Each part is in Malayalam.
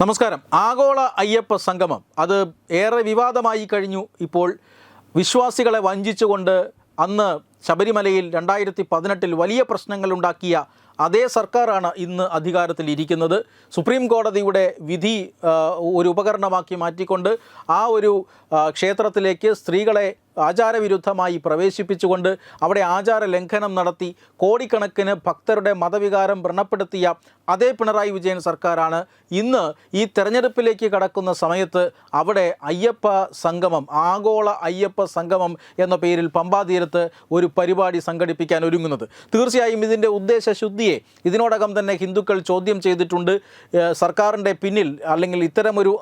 നമസ്കാരം. ആഗോള അയ്യപ്പ സംഗമം. അത് ഏറെ വിവാദമായി കഴിഞ്ഞു. ഇപ്പോൾ വിശ്വാസികളെ വഞ്ചിച്ചുകൊണ്ട് അന്ന് ശബരിമലയിൽ രണ്ടായിരത്തി പതിനെട്ടിൽ വലിയ പ്രശ്നങ്ങളുണ്ടാക്കിയ അതേ സർക്കാരാണ് ഇന്ന് അധികാരത്തിൽ ഇരിക്കുന്നത്. സുപ്രീം കോടതിയുടെ വിധി ഒരു ഉപകരണമാക്കി മാറ്റിക്കൊണ്ട് ആ ഒരു ക്ഷേത്രത്തിലേക്ക് സ്ത്രീകളെ ആചാരവിരുദ്ധമായി പ്രവേശിപ്പിച്ചുകൊണ്ട് അവിടെ ആചാര ലംഘനം നടത്തി കോടിക്കണക്കിന് ഭക്തരുടെ മതവികാരം വ്രണപ്പെടുത്തിയ അതേ പിണറായി വിജയൻ സർക്കാരാണ്. ഇന്ന് ഈ തെരഞ്ഞെടുപ്പിലേക്ക് കടക്കുന്ന സമയത്ത് അവിടെ അയ്യപ്പ സംഗമം ആഗോള അയ്യപ്പ സംഗമം എന്ന പേരിൽ പമ്പാതീരത്ത് ഒരു പരിപാടി സംഘടിപ്പിക്കാൻ ഒരുങ്ങുന്നത്. തീർച്ചയായും ഇതിന്റെ ഉദ്ദേശശുദ്ധിയെ ഇതിനോടകം തന്നെ ഹിന്ദുക്കൾ ചോദ്യം ചെയ്തിട്ടുണ്ട്. സർക്കാരിന്റെ പിന്നിൽ അല്ലെങ്കിൽ ഇത്തരമൊരു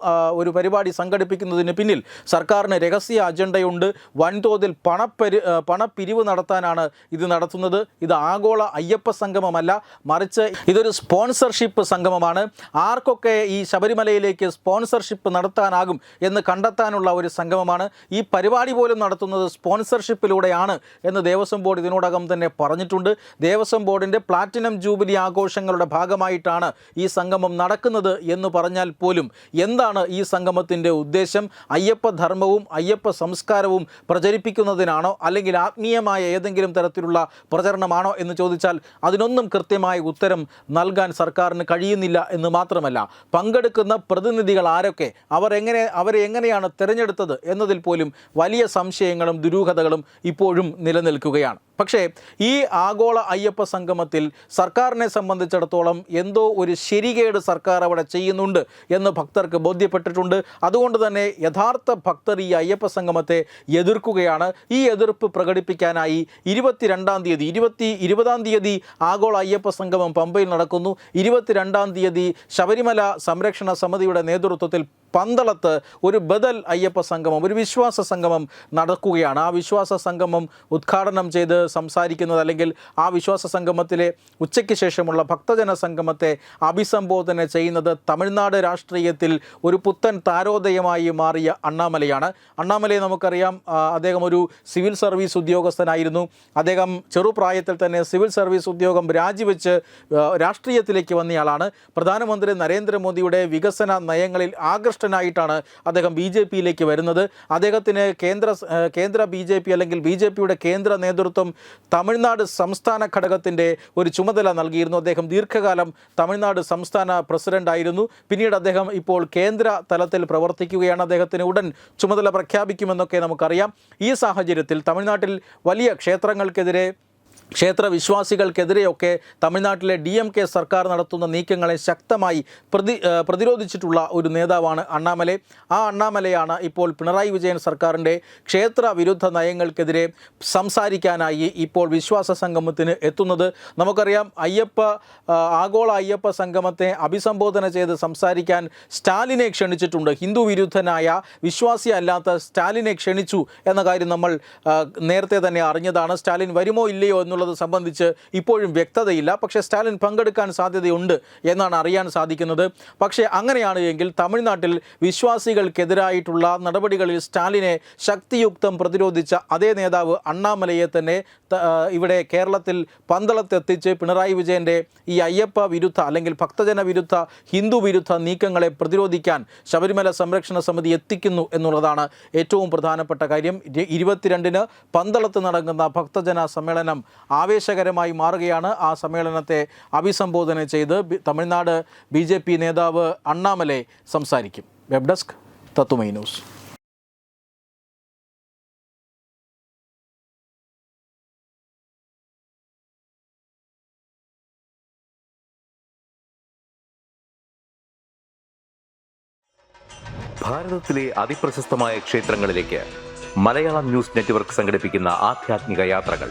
ഒരു പരിപാടി സംഘടിപ്പിക്കുന്നതിന് പിന്നിൽ സർക്കാരിന് രഹസ്യ അജണ്ടയുണ്ട്. വൻതോതിൽ പണപ്പരി പണപ്പിരിവ് നടത്താനാണ് ഇത് നടത്തുന്നത്. ഇത് ആഗോള അയ്യപ്പ സംഗമമല്ല മറിച്ച് ഇതൊരു സ്പോൺസർഷിപ്പ് സംഗമമാണ്. ആർക്കൊക്കെ ഈ ശബരിമലയിലേക്ക് സ്പോൺസർഷിപ്പ് നടത്താനാകും എന്ന് കണ്ടെത്താനുള്ള ഒരു സംഗമമാണ്. ഈ പരിപാടി പോലും നടത്തുന്നത് സ്പോൺസർഷിപ്പിലൂടെയാണ് എന്ന് ദേവസ്വം ബോർഡ് ഇതിനോടകം തന്നെ പറഞ്ഞിട്ടുണ്ട്. ദേവസ്വം ബോർഡിന്റെ പ്ലാറ്റിനം ജൂബിലി ആഘോഷങ്ങളുടെ ഭാഗമായിട്ടാണ് ഈ സംഗമം നടക്കുന്നത് എന്ന് പറഞ്ഞാൽ പോലും എന്താണ് ഈ സംഗമത്തിന്റെ ഉദ്ദേശം? അയ്യപ്പ ധർമ്മവും അയ്യപ്പ സംസ്കാരവും പ്രചരിപ്പിക്കുന്നതിനാണോ അല്ലെങ്കിൽ ആത്മീയമായ ഏതെങ്കിലും തരത്തിലുള്ള പ്രചരണമാണോ എന്ന് ചോദിച്ചാൽ അതിനൊന്നും കൃത്യമായ ഉത്തരം നൽകാൻ സർക്കാരിന് കഴിയുന്നില്ല എന്ന് മാത്രമല്ല. പങ്കെടുക്കുന്ന പ്രതിനിധികൾ ആരൊക്കെ അവർ എങ്ങനെ അവരെ എങ്ങനെയാണ് തിരഞ്ഞെടുത്തത് എന്നതിൽ പോലും വലിയ സംശയങ്ങളും ദുരൂഹതകളും ഇപ്പോഴും നിലനിൽക്കുകയാണ്. പക്ഷേ ഈ ആഗോള അയ്യപ്പ സംഗമത്തിൽ സർക്കാരിനെ സംബന്ധിച്ചിടത്തോളം എന്തോ ഒരു ശരികേട് സർക്കാർ അവിടെ ചെയ്യുന്നുണ്ട് എന്ന് ഭക്തർക്ക് ബോധ്യപ്പെട്ടിട്ടുണ്ട്. അതുകൊണ്ട് തന്നെ യഥാർത്ഥ ഭക്തർ ഈ അയ്യപ്പ സംഗമത്തെ എതിർക്കുകയാണ്. ഈ എതിർപ്പ് പ്രകടിപ്പിക്കാനായി ഇരുപത്തിരണ്ടാം തീയതി ഇരുപത്തി ഇരുപതാം തീയതി ആഗോള അയ്യപ്പ സംഗമം പമ്പയിൽ നടക്കുന്നു. ഇരുപത്തിരണ്ടാം തീയതി ശബരിമല സംരക്ഷണ സമിതിയുടെ നേതൃത്വത്തിൽ പന്തളത്ത് ഒരു ബദൽ അയ്യപ്പ സംഗമം ഒരു വിശ്വാസ സംഗമം നടക്കുകയാണ്. ആ വിശ്വാസ സംഗമം ഉദ്ഘാടനം ചെയ്ത് സംസാരിക്കുന്നത് അല്ലെങ്കിൽ ആ വിശ്വാസ സംഗമത്തിലെ ഉച്ചയ്ക്ക് ശേഷമുള്ള ഭക്തജന സംഗമത്തെ അഭിസംബോധന ചെയ്യുന്നത് തമിഴ്നാട് രാഷ്ട്രീയത്തിൽ ഒരു പുത്തൻ താരോദയമായി മാറിയ അണ്ണാമലയാണ്. അണ്ണാമലയെ നമുക്കറിയാം അദ്ദേഹം ഒരു സിവിൽ സർവീസ് ഉദ്യോഗസ്ഥനായിരുന്നു. അദ്ദേഹം ചെറുപ്രായത്തിൽ തന്നെ സിവിൽ സർവീസ് ഉദ്യോഗം രാജിവെച്ച് രാഷ്ട്രീയത്തിലേക്ക് വന്നയാളാണ്. പ്രധാനമന്ത്രി നരേന്ദ്രമോദിയുടെ വികസന നയങ്ങളിൽ ആകൃഷ്ടനായിട്ടാണ് അദ്ദേഹം ബി ജെ പിയിലേക്ക് വരുന്നത്. അദ്ദേഹത്തിന് കേന്ദ്ര കേന്ദ്ര ബി ജെ പി അല്ലെങ്കിൽ ബി ജെ പിയുടെ കേന്ദ്ര നേതൃത്വം തമിഴ്നാട് സംസ്ഥാന ഘടകത്തിന്റെ ഒരു ചുമതല നൽകിയിരുന്നു. അദ്ദേഹം ദീർഘകാലം തമിഴ്നാട് സംസ്ഥാന പ്രസിഡന്റ് ആയിരുന്നു. പിന്നീട് അദ്ദേഹം ഇപ്പോൾ കേന്ദ്ര തലത്തിൽ പ്രവർത്തിക്കുകയാണ്. അദ്ദേഹത്തിന് ഉടൻ ചുമതല പ്രഖ്യാപിക്കുമെന്നൊക്കെ നമുക്കറിയാം. ഈ സാഹചര്യത്തിൽ തമിഴ്നാട്ടിൽ വലിയ ക്ഷേത്രങ്ങൾക്കെതിരെ ക്ഷേത്ര വിശ്വാസികൾക്കെതിരെയൊക്കെ തമിഴ്നാട്ടിലെ ഡി എം കെ സർക്കാർ നടത്തുന്ന നീക്കങ്ങളെ ശക്തമായി പ്രതി പ്രതിരോധിച്ചിട്ടുള്ള ഒരു നേതാവാണ് അണ്ണാമലെ. ആ അണ്ണാമലയാണ് ഇപ്പോൾ പിണറായി വിജയൻ സർക്കാരിന്റെ ക്ഷേത്ര വിരുദ്ധ നയങ്ങൾക്കെതിരെ സംസാരിക്കാനായി ഇപ്പോൾ വിശ്വാസ സംഗമത്തിന് എത്തുന്നത്. നമുക്കറിയാം അയ്യപ്പ ആഗോള അയ്യപ്പ സംഗമത്തെ അഭിസംബോധന ചെയ്ത് സംസാരിക്കാൻ സ്റ്റാലിനെ ക്ഷണിച്ചിട്ടുണ്ട്. ഹിന്ദു വിരുദ്ധനായ വിശ്വാസി അല്ലാത്ത സ്റ്റാലിനെ ക്ഷണിച്ചു എന്ന കാര്യം നമ്മൾ നേരത്തെ തന്നെ അറിഞ്ഞതാണ്. സ്റ്റാലിൻ വരുമോ ഇല്ലയോ എന്നുള്ളത് സംബന്ധിച്ച് ഇപ്പോഴും വ്യക്തതയില്ല. പക്ഷേ സ്റ്റാലിൻ പങ്കെടുക്കാൻ സാധ്യതയുണ്ട് എന്നാണ് അറിയാൻ സാധിക്കുന്നത്. പക്ഷേ അങ്ങനെയാണ് എങ്കിൽ തമിഴ്നാട്ടിൽ വിശ്വാസികൾക്കെതിരായിട്ടുള്ള നടപടികളിൽ സ്റ്റാലിനെ ശക്തിയുക്തം പ്രതിരോധിച്ച അതേ നേതാവ് അണ്ണാമലയെ തന്നെ ഇവിടെ കേരളത്തിൽ പന്തളത്തെത്തിച്ച് പിണറായി വിജയന്റെ ഈ അയ്യപ്പ വിരുദ്ധ അല്ലെങ്കിൽ ഭക്തജന വിരുദ്ധ ഹിന്ദു വിരുദ്ധ നീക്കങ്ങളെ പ്രതിരോധിക്കാൻ ശബരിമല സംരക്ഷണ സമിതി എത്തിക്കുന്നു എന്നുള്ളതാണ് ഏറ്റവും പ്രധാനപ്പെട്ട കാര്യം. ഇരു- ഇരുപത്തിരണ്ടിന് പന്തളത്ത് നടക്കുന്ന ഭക്തജന സമ്മേളനം ആവേശകരമായി മാറുകയാണ്. ആ സമ്മേളനത്തെ അഭിസംബോധന ചെയ്ത് തമിഴ്നാട് ബി ജെ പി നേതാവ് അണ്ണാമലെ സംസാരിക്കും. വെബ് ഡെസ്ക് തത്തുമൈ ന്യൂസ്. ഭാരതത്തിലെ അതിപ്രശസ്തമായ ക്ഷേത്രങ്ങളിലേക്ക് മലയാളം ന്യൂസ് നെറ്റ്വർക്ക് സംഘടിപ്പിക്കുന്ന ആധ്യാത്മിക യാത്രകൾ.